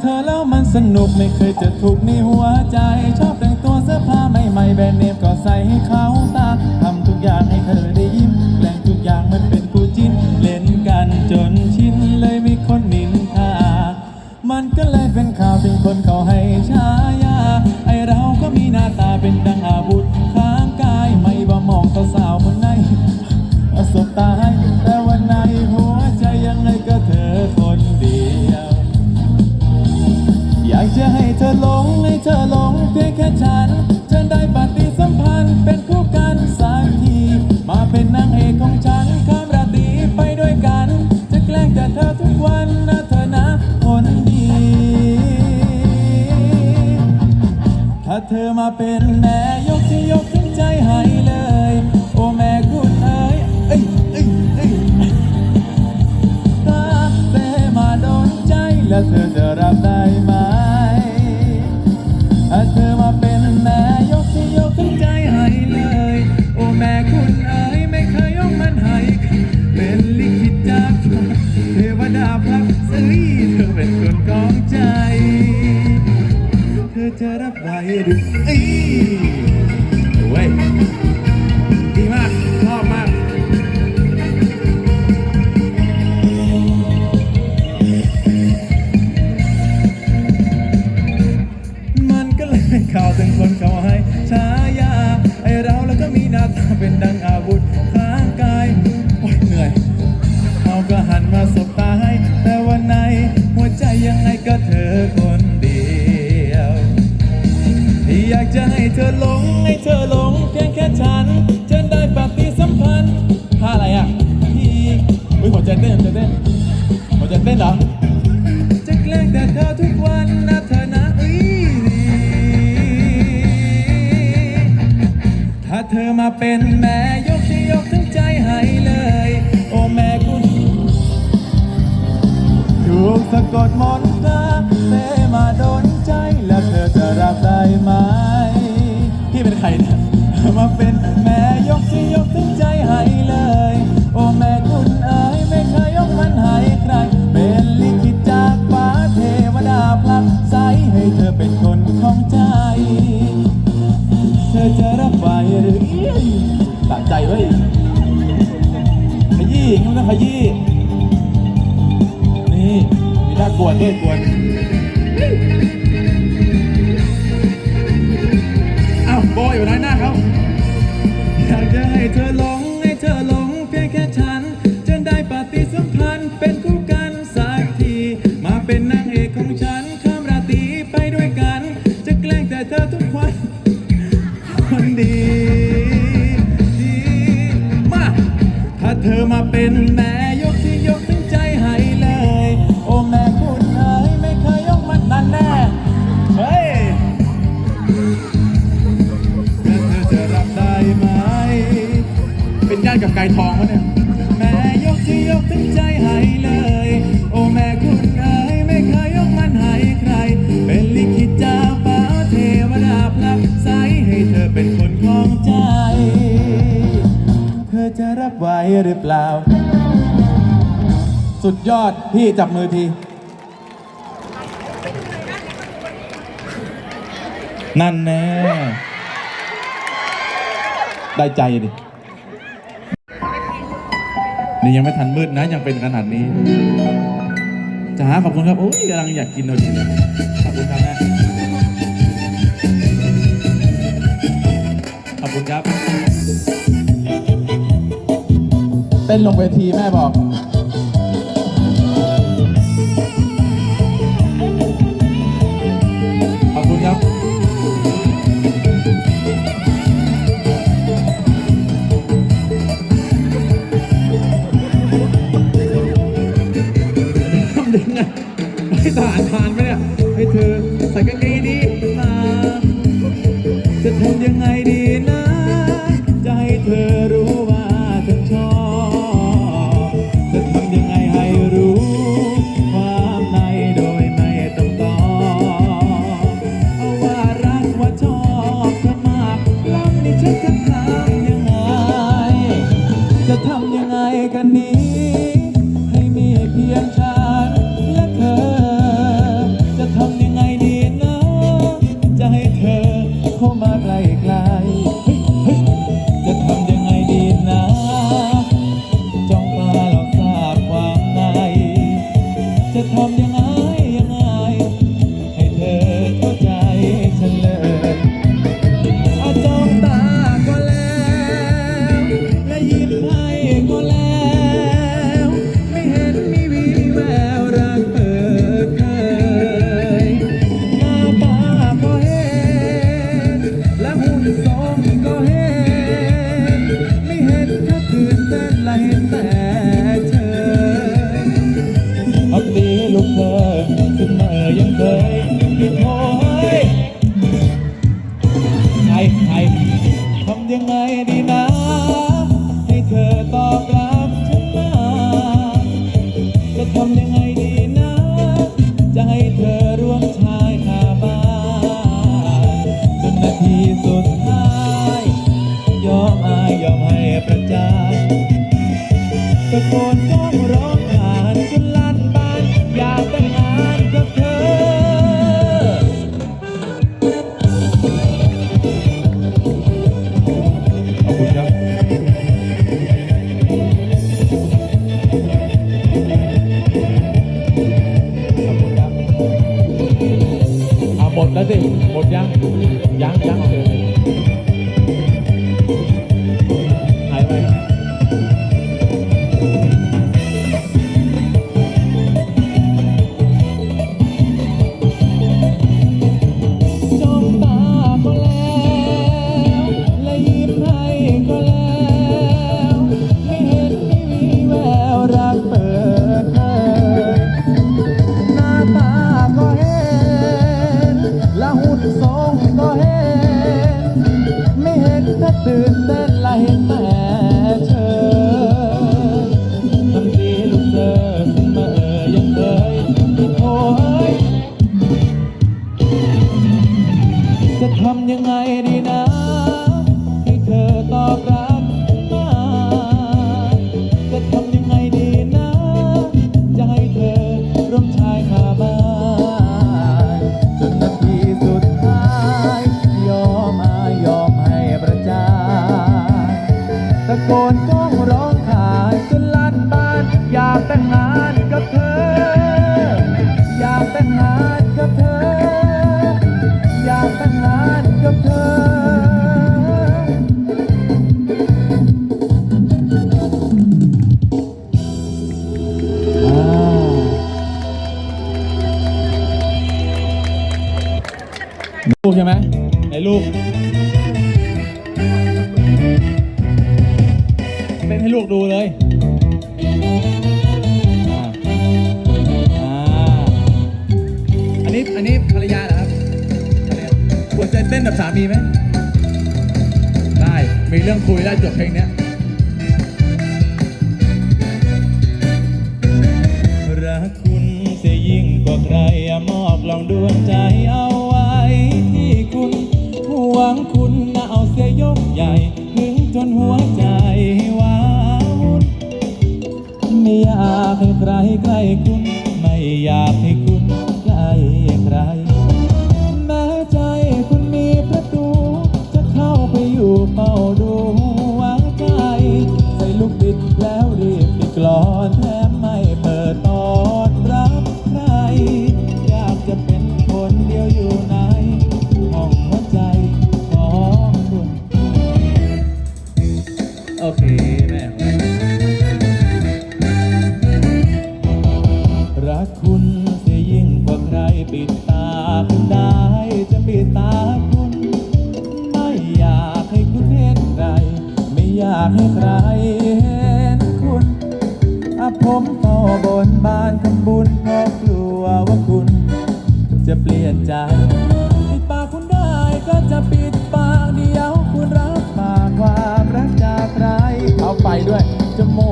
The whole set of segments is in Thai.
เธอแล้วมันสนุกไม่เคยจะถูกในหัวใจ ชอบแต่งตัวเสื้อผ้าใหม่ๆแบรนด์เนมก็ใส่ให้เขาตาทำทุกอย่างให้เธอได้ยิ้มแกล้งทุกอย่างมันเป็นคู่จิ้น เล่นกันจนชินเลยมีคนนินทา มันก็เลยเป็นข่าวถึงคนเขาให้ฉาย เป็นดังอาวุธข้างกายโอ้ยเหนื่อยเขาก็หันมาสบตาให้ แต่วันในหัวใจยังไงก็เธอคนเดียวที่อยากจะให้เธอหลง ให้เธอหลงเพียงแค่ฉันจะได้ปฏิสัมพันธ์ท่าอะไรอะพี่อุ้ยหัวใจเต้นหัวใจเต้นหัวใจเต้นเหรอจะแกล้งแต่เธอทุกวันนะ มาเป็นแม่ยกที่ยกทั้งใจให้เลย โอ้แม่คุณถูกสะกดมนต์รักเตมาโดนใจแล้วเธอจะรับได้ไหมพี่เป็นใครเนี่ยมาเป็นแม่ยกที่ยกทั้งใจให้เลย โอ้แม่คุณเอ๋ยไม่เคยยกมันให้ใคร เป็นลิขิตจากฟ้าเทวดาพลักใสให้เธอเป็นคนของใจ เธอจะ ไหวหรืออี้ตัดใจไว้ขยี้งั้นต้องขยี้ นี่ มีท่ากวนด้วยกวน กับไก่ทองวะเนี่ย แม่ยกที่ยกทั้งใจให้เลย โอ้แม่คุณเอ๋ยไม่เคยยกมันให้ใคร เป็นลิขิตจากฟ้าเทวดาพลักใสให้เธอเป็นคนของใจ เธอจะรับไหวหรือเปล่า สุดยอด พี่จับมือที นั่นแน่ ได้ใจดิ นี่ยังไม่ทันมืดนะยังเป็นขนาดนี้จ๋าขอบคุณครับโอ้ยกำลังอยากกินเอาดีเลยขอบคุณครับแม่ขอบคุณครับเต้นลงเวทีแม่บอก ให้ทารทานไหมเนี่ยให้เธอใส่กางเกงดี เงานกับเธอ อยากแต่งงานกับเธอ ลูกใช่ไหมไหนลูกเต้นให้ลูกดูเลย จะเต้นแบบสามีไหม ได้ มีเรื่องคุยได้จบเพลงเนี้ยรักคุณเสียยิ่งกว่าใครมอบลองดวงใจเอาไว้ที่คุณหวังคุณนะเอาเสียยกใหญ่ถึงจนหัวใจว้าวุ่นไม่อยากให้ใครใกล้คุณไม่อยาก ดูหัวใจใส่ลูกบิดแล้วรีบปิดกลอนแถมไม่เปิดตอนรับใคร อยากจะเป็นคนเดียวอยู่ในห้องหัวใจของคุณโอเคแม่รักคุณเสียยิ่งกว่าใครปิดตาคุณได้จะปิดตาากให้ใครเห็นคุณอาผมต่อบนบานทำบุญเพราะกลัวว่าคุณ จะเปลี่ยนใจปิดปากคุณได้ก็จะปิดปากเดียวคุณรับปากความรักจากใครเอาไปด้วยจมูก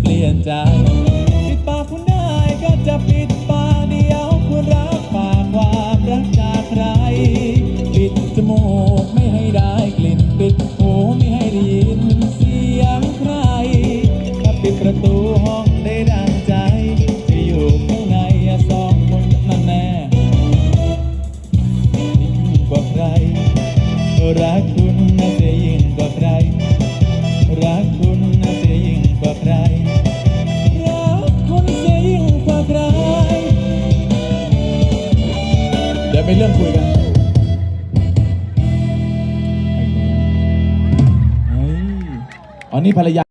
เปลี่ยนใจ ปิดปากคุณได้ก็จะปิดปากเดียวคุณรักปากความรักจากใคร ปิดจมูกไม่ให้ได้กลิ่นปิดหูไม่ให้ได้ยินเสียงใครถ้าปิดประตูห้องได้ดังใจ จะอยู่ข้างในสองคนนั่นแน่ยิ่กว่าใครรักคุณ นี่ภรรยา